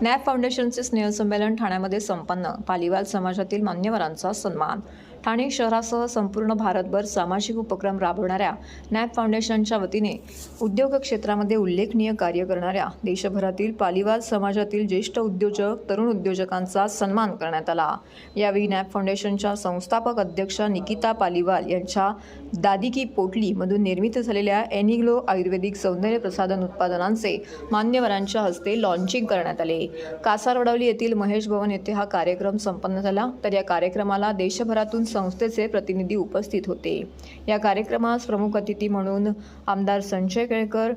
Nap फाउंडेशनचे स्नेहसंमेलन ठाण्यामध्ये संपन्न. पालिवाल समाजातील मान्यवरांचा सन्मान. ठाणे शहरासह संपूर्ण भारतभर सामाजिक उपक्रम राबवणाऱ्या नॅप फाउंडेशनच्या वतीने उद्योग क्षेत्रामध्ये उल्लेखनीय कार्य करणाऱ्या देशभरातील पालिवाल समाजातील ज्येष्ठ उद्योजक तरुण उद्योजकांचा सन्मान करण्यात आला. यावेळी नॅप फाउंडेशनच्या संस्थापक अध्यक्षा निकिता पालिवाल यांच्या दादी की पोटलीमधून निर्मित झालेल्या एनिग्लो आयुर्वेदिक सौंदर्य प्रसाधन उत्पादनांचे मान्यवरांच्या हस्ते लॉन्चिंग करण्यात आले. कासारवडवली येथील महेश भवन येथे हा कार्यक्रम संपन्न झाला. तर या कार्यक्रमाला देशभरातून संस्थेचे प्रतिनिधी उपस्थित होते. या कार्यक्रमास प्रमुख अतिथी म्हणून आमदार संजय केळकर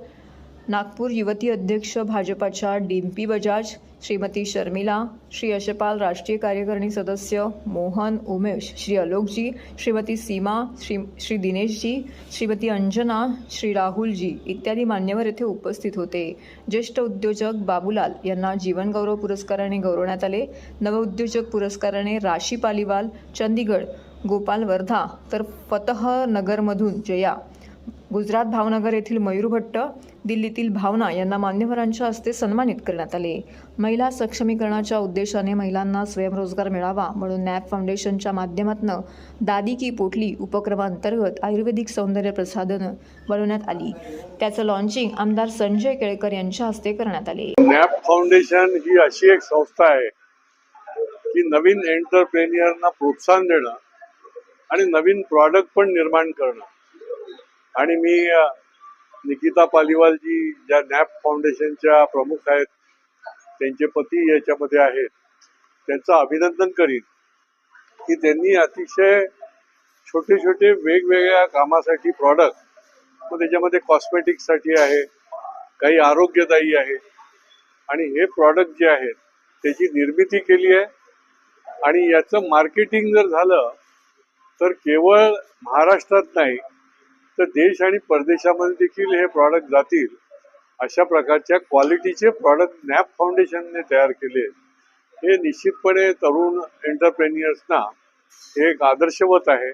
नागपूर युवती अध्यक्ष भाजपाच्या डिम्पी बजाज श्रीमती शर्मिला श्री यशपाल राष्ट्रीय कार्यकारिणी सदस्य मोहन उमेश श्री अलोकजी श्रीमती सीमा श्री श्री दिनेशजी श्रीमती अंजना श्री राहुलजी इत्यादी मान्यवर येथे उपस्थित होते. ज्येष्ठ उद्योजक बाबूलाल यांना जीवनगौरव पुरस्काराने गौरवण्यात आले. नवउद्योजक पुरस्काराने राशी पालिवाल चंदीगड गोपाल वर्धा तर फतह नगरमधून जया. गुजरात भावनगर येथील मयूर भट्ट दिल्लीतील भावना यांना मान्यवरांच्या हस्ते सन्मानित करण्यात आले. महिला सक्षमीकरणाच्या उद्देशाने महिलांना स्वयंरोजगार मिळावा म्हणून नॅप फाउंडेशनच्या माध्यमातून दादी की पोटली उपक्रमांतर्गत आयुर्वेदिक सौंदर्य प्रसाधनं बनवण्यात आली. त्याचं लॉन्चिंग आमदार संजय केळकर यांच्या हस्ते करण्यात आले. नॅप फाउंडेशन ही अशी एक संस्था आहे की नवीन एंटरप्रेनियरना प्रोत्साहन देणं आणि नवीन प्रॉडक्ट पण निर्माण करणं. आणि मी निकिता निकिता पालिवालजी ज्या नॅप फाउंडेशनच्या प्रमुख आहेत त्यांचे पती याच्यामध्ये आहेत त्यांचं अभिनंदन करीन की त्यांनी अतिशय छोटे छोटे वेगवेगळ्या कामासाठी प्रॉडक्ट मग त्याच्यामध्ये कॉस्मेटिक्ससाठी आहे काही आरोग्यदायी आहे. आणि हे प्रॉडक्ट जे आहेत त्याची निर्मिती केली आहे. आणि याचं मार्केटिंग जर झालं तर केवळ महाराष्ट्रात नाही तर देश आणि परदेशामध्ये देखील हे प्रॉडक्ट जातील. अशा प्रकारच्या क्वालिटीचे प्रॉडक्ट नॅप फाउंडेशनने तयार केले. हे निश्चितपणे तरुण एंटरप्रेन्युअर्सना हे एक आदर्शवत आहे.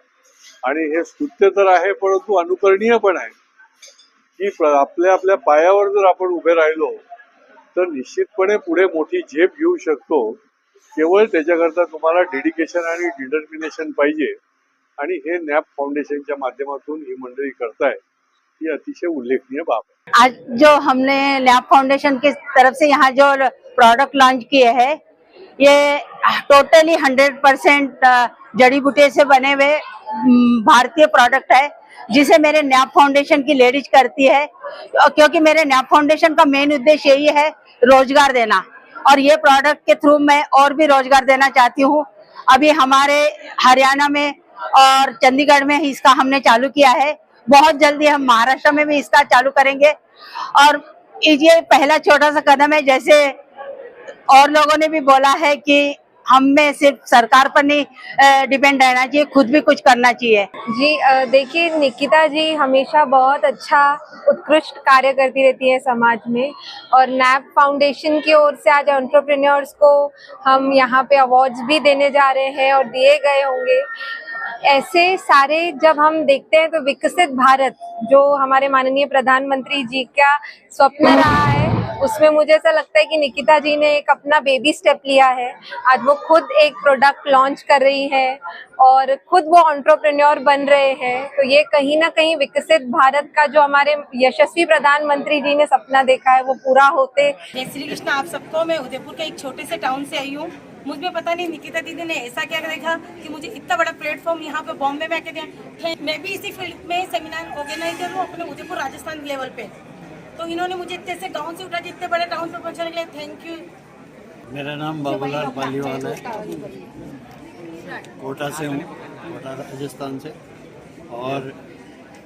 आणि हे स्तुत्य तर आहे परंतु अनुकरणीय पण आहे. की प्र- आपल्या आपल्या पायावर जर आपण उभे राहिलो तर निश्चितपणे पुढे मोठी झेप घेऊ शकतो. केवळ त्याच्याकरता तुम्हाला डेडिकेशन आणि डिटर्मिनेशन पाहिजे. आणि हे नॅप फाउंडेशनच्या माध्यमातून ही मंडळी करताय ही अतिशय उल्लेखनीय बाब आज जो हमने लैब फाउंडेशन की तरफ से यहाँ जो प्रोडक्ट लॉन्च किए हैं ये टोटली हंड्रेड परसेंट जड़ी बूटी से बने हुए भारतीय प्रोडक्ट है जिसे मेरे नैप फाउंडेशन की लेडीज करती है। क्योंकि मेरे नैप फाउंडेशन का मेन उद्देश्य यही है रोजगार देना। और ये प्रोडक्ट के थ्रू मैं और भी रोजगार देना चाहती हूँ। अभी हमारे हरियाणा में और चंडीगढ़ में ही इसका हमने चालू किया है। बहुत जल्दी हम महाराष्ट्र में भी इसका चालू करेंगे। और ये पहला छोटा सा कदम है, जैसे और लोगों ने भी बोला है कि हम में सिर्फ़ सरकार पर नहीं डिपेंड रहना चाहिए, खुद भी कुछ करना चाहिए। जी देखिए, निकिता जी हमेशा बहुत अच्छा उत्कृष्ट कार्य करती रहती है समाज में। और नैप फाउंडेशन की ओर से आज एंटरप्रेन्योर्स को हम यहाँ पे अवार्ड्स भी देने जा रहे हैं और दिए गए होंगे। ऐसे सारे जब हम देखते हैं तो विकसित भारत, जो हमारे माननीय प्रधानमंत्री जी का स्वप्न रहा है, उसमें मुझे ऐसा लगता है कि निकिता जी ने एक अपना बेबी स्टेप लिया है। आज वो खुद एक प्रोडक्ट लॉन्च कर रही है और खुद वो ऑन्टरप्रेन्योर बन रहे हैं। तो ये कहीं ना कहीं विकसित भारत का जो हमारे यशस्वी प्रधानमंत्री जी ने सपना देखा है, वो पूरा होते। श्री कृष्ण, आप सबको मैं उदयपुर के एक छोटे से टाउन से आई हूँ। मुझमें पता नहीं निकिता दीदी ने ऐसा क्या देखा कि मुझे इतना बड़ा प्लेटफॉर्म यहाँ पे बॉम्बे में आके दिया। मैं भी इसी फ़ील्ड में सेमिनार ऑर्गेनाइजर हूँ अपने उदयपुर राजस्थान लेवल पे। तो इन्होंने मुझे इतने से गाँव से उठा के इतने बड़े टाउन पे पहुँचाने के लिए थैंक यू मेरा नाम बाबूलाल पालीवाल है। कोटा से हूँ कोटा राजस्थान से। और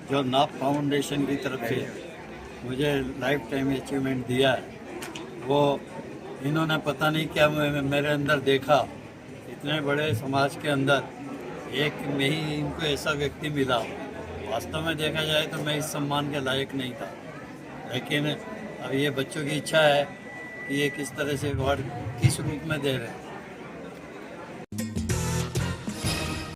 जो नाप फाउंडेशन की तरफ़ से मुझे लाइफ टाइम अचीवमेंट दिया है वो इन्होंने पता नहीं क्या मेरे अंदर देखा। इतने बड़े समाज के अंदर एक में ही इनको ऐसा व्यक्ति मिला। वास्तव में देखा जाए तो मैं इस सम्मान के लायक नहीं था। लेकिन अब ये बच्चों की इच्छा है कि ये किस तरह से अवार्ड किस रूप में दे रहे हैं।